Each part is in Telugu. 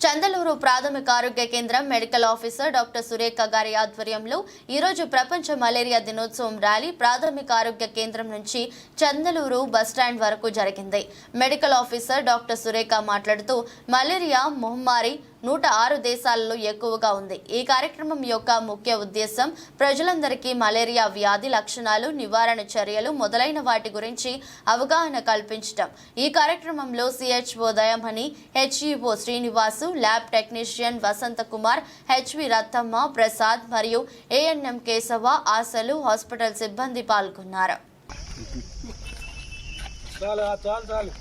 చందలూరు ప్రాథమిక ఆరోగ్య కేంద్రం మెడికల్ ఆఫీసర్ డాక్టర్ సురేఖ గారి ఆధ్వర్యంలో ఈరోజు ప్రపంచ మలేరియా దినోత్సవం ర్యాలీ ప్రాథమిక ఆరోగ్య కేంద్రం నుంచి చందలూరు బస్టాండ్ వరకు జరిగింది. మెడికల్ ఆఫీసర్ డాక్టర్ సురేఖ మాట్లాడుతూ మలేరియా మహమ్మారి నూట ఆరు దేశాలలో ఎక్కువగా ఉంది. ఈ కార్యక్రమం యొక్క ముఖ్య ఉద్దేశం ప్రజలందరికీ మలేరియా వ్యాధి లక్షణాలు నివారణ చర్యలు మొదలైన వాటి గురించి అవగాహన కల్పించటం. ఈ కార్యక్రమంలో CHO Dayamani HEO Srinivasu lab technician Vasantha Kumar HV Rattamma Prasad మరియు ఏఎన్ఎం కేశవ ఆశలు హాస్పిటల్ సిబ్బంది పాల్గొన్నారు. చాలు చాలు చాలు.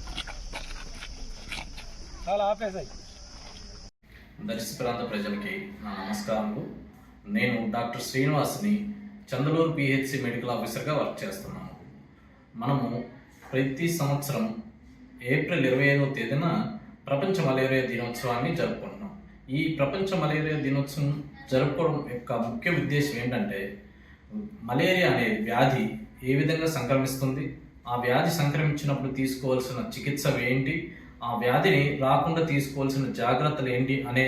చాలా ఆపేసాయి. దర్శి ప్రాంత ప్రజలకి నా నమస్కారములు. నేను డాక్టర్ శ్రీనివాస్ని చంద్రలూరు పిహెచ్సి మెడికల్ ఆఫీసర్గా వర్క్ చేస్తున్నాను. మనము ప్రతి సంవత్సరం ఏప్రిల్ ఇరవై ఐదవ తేదీన ప్రపంచ మలేరియా దినోత్సవాన్ని జరుపుకుంటున్నాం. ఈ ప్రపంచ మలేరియా దినోత్సవం జరుపుకోవడం యొక్క ముఖ్య ఉద్దేశం ఏంటంటే మలేరియా అనే వ్యాధి ఏ విధంగా సంక్రమిస్తుంది? ఆ వ్యాధి సంక్రమించినప్పుడు తీసుకోవాల్సిన చికిత్స ఏంటి? ఆ వ్యాధిని రాకుండా తీసుకోవాల్సిన జాగ్రత్తలు ఏంటి అనే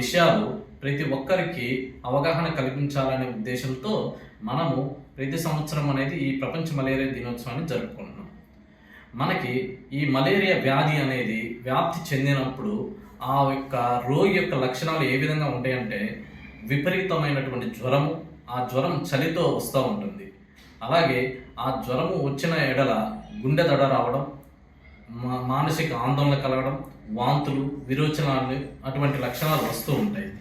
విషయాలు ప్రతి ఒక్కరికి అవగాహన కల్పించాలనే ఉద్దేశంతో మనము ప్రతి సంవత్సరం అనేది ఈ ప్రపంచ మలేరియా దినోత్సవాన్ని జరుపుకుంటున్నాం. మనకి ఈ మలేరియా వ్యాధి అనేది వ్యాప్తి చెందినప్పుడు ఆ యొక్క రోగి యొక్క లక్షణాలు ఏ విధంగా ఉంటాయంటే విపరీతమైనటువంటి జ్వరము ఆ జ్వరం చలితో వస్తూ ఉంటుంది. అలాగే ఆ జ్వరము వచ్చిన ఎడల గుండె దడ రావడం మానసిక ఆందోళన కలగడం వాంతులు విరోచనాలు అటువంటి లక్షణాలు వస్తూ ఉంటాయి.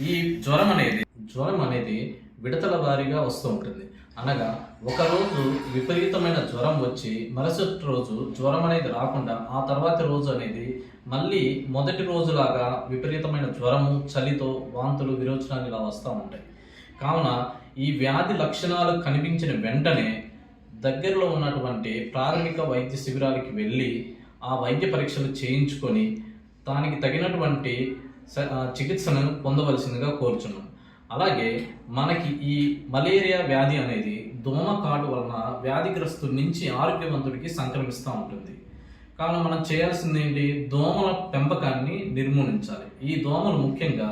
ఈ జ్వరం అనేది జ్వరం అనేది విడతల వారీగా వస్తూ ఉంటుంది. అనగా ఒక రోజు విపరీతమైన జ్వరం వచ్చి మరుసటి రోజు జ్వరం అనేది రాకుండా ఆ తర్వాతి రోజు అనేది మళ్ళీ మొదటి రోజులాగా విపరీతమైన జ్వరము చలితో వాంతులు విరోచనాలు ఇలా వస్తూ ఉంటాయి. కావున ఈ వ్యాధి లక్షణాలు కనిపించిన వెంటనే దగ్గరలో ఉన్నటువంటి ప్రాథమిక వైద్య శిబిరాలకి వెళ్ళి ఆ వైద్య పరీక్షలు చేయించుకొని దానికి తగినటువంటి చికిత్సను పొందవలసిందిగా కోరుచున్నాం. అలాగే మనకి ఈ మలేరియా వ్యాధి అనేది దోమ కాటు వలన వ్యాధిగ్రస్తుడి నుంచి ఆరోగ్యవంతుడికి సంక్రమిస్తూ ఉంటుంది. కావున మనం చేయాల్సింది ఏంటి? దోమల పెంపకాన్ని నిర్మూలించాలి. ఈ దోమలు ముఖ్యంగా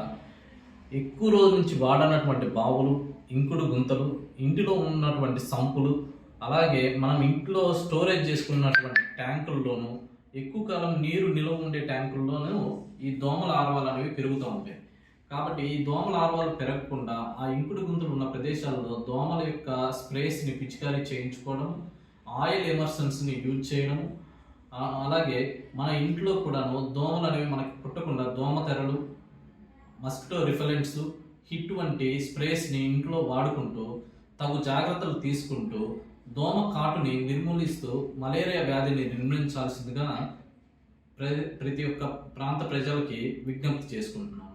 ఎక్కువ రోజు నుంచి వాడనటువంటి బావులు ఇంకుడు గుంతలు ఇంటిలో ఉన్నటువంటి సంపులు అలాగే మనం ఇంట్లో స్టోరేజ్ చేసుకున్నటువంటి ట్యాంకుల్లోనూ ఎక్కువ కాలం నీరు నిల్వ ఉండే ట్యాంకుల్లోనూ ఈ దోమల ఆర్వాలు అనేవి పెరుగుతూ ఉంటాయి. కాబట్టి ఈ దోమల ఆర్వాలు పెరగకుండా ఆ ఇంకుడు గుంతులు ఉన్న ప్రదేశాల్లో దోమల యొక్క స్ప్రేస్ని పిచికారీ చేయించుకోవడం ఆయిల్ ఎమర్సన్స్ని యూజ్ చేయడం అలాగే మన ఇంట్లో కూడాను దోమలు అనేవి మనకి పుట్టకుండా దోమ తెరలు మస్కిటో రిఫలెంట్స్ హిట్ వంటి స్ప్రేస్ని ఇంట్లో వాడుకుంటూ తగు జాగ్రత్తలు తీసుకుంటూ దోమ కాటుని నిర్మూలిస్తూ మలేరియా వ్యాధిని నిర్మూలించాల్సిందిగా ప్ర ప్రతి ఒక్క ప్రాంత ప్రజలకి విజ్ఞప్తి చేసుకుంటున్నాం.